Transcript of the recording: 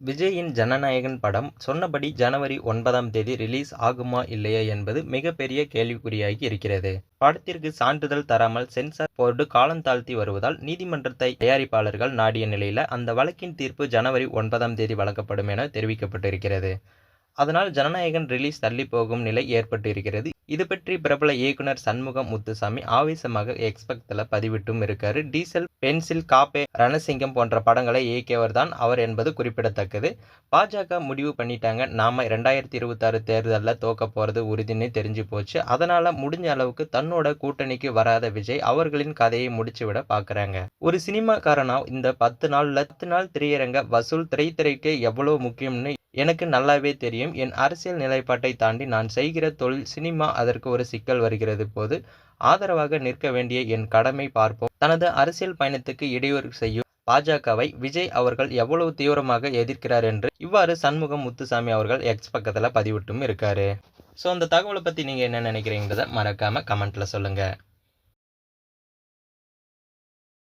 விஜயின் ஜனநாயகன் படம் சொன்னபடி ஜனவரி ஒன்பதாம் தேதி ரிலீஸ் ஆகுமா இல்லையா என்பது மிகப்பெரிய கேள்விக்குறியாகி இருக்கிறது. படத்திற்கு சான்றிதழ் தராமல் சென்சார் போர்டு காலந்தாழ்த்தி வருவதால் நீதிமன்றத்தை தயாரிப்பாளர்கள் நாடிய நிலையில் அந்த வழக்கின் தீர்ப்பு ஜனவரி ஒன்பதாம் தேதி வழங்கப்படும் என தெரிவிக்கப்பட்டிருக்கிறது. அதனால் ஜனநாயகன் ரிலீஸ் தள்ளி போகும் நிலை ஏற்பட்டு இருக்கிறது இது பற்றி பிரபல இயக்குனர் சண்முகம் முத்துசாமி ஆவேசமாக எக்ஸ்பெக்ட்ல பதிவிட்டும் இருக்காரு. டீசல் பென்சில் காப்பே ரணசிங்கம் போன்ற படங்களை இயக்கியவர் தான் அவர் என்பது குறிப்பிடத்தக்கது. பாஜக முடிவு பண்ணிட்டாங்க. நாம ரெண்டாயிரத்தி இருபத்தாறு தேர்தலில் தோக்க போறது உறுதின்னு தெரிஞ்சு போச்சு. அதனால முடிஞ்ச அளவுக்கு தன்னோட கூட்டணிக்கு வராத விஜய் அவர்களின் கதையை முடிச்சு விட பாக்குறாங்க. ஒரு சினிமாக்காரனா இந்த பத்து நாள்ல பத்து நாள் திரையரங்க வசூல் திரைத்துறைக்கு எவ்வளவு முக்கியம்னு எனக்கு நல்லாவே தெரியும். என் அரசியல் நிலைப்பாட்டை தாண்டி நான் செய்கிற தொழில் சினிமா அதற்கு ஒரு சிக்கல் வருகிறது போது ஆதரவாக நிற்க வேண்டிய என் கடமை பார்ப்போம். தனது அரசியல் பயணத்துக்கு இடையூறு செய்யும் பாஜகவை விஜய் அவர்கள் எவ்வளவு தீவிரமாக எதிர்க்கிறார் என்று இவ்வாறு சண்முகம் முத்துசாமி அவர்கள் எக்ஸ் பக்கத்தில் பதிவிட்டும் இருக்காரு. ஸோ அந்த தகவலை பற்றி நீங்கள் என்ன நினைக்கிறீங்கிறத மறக்காமல் கமெண்ட்டில் சொல்லுங்கள்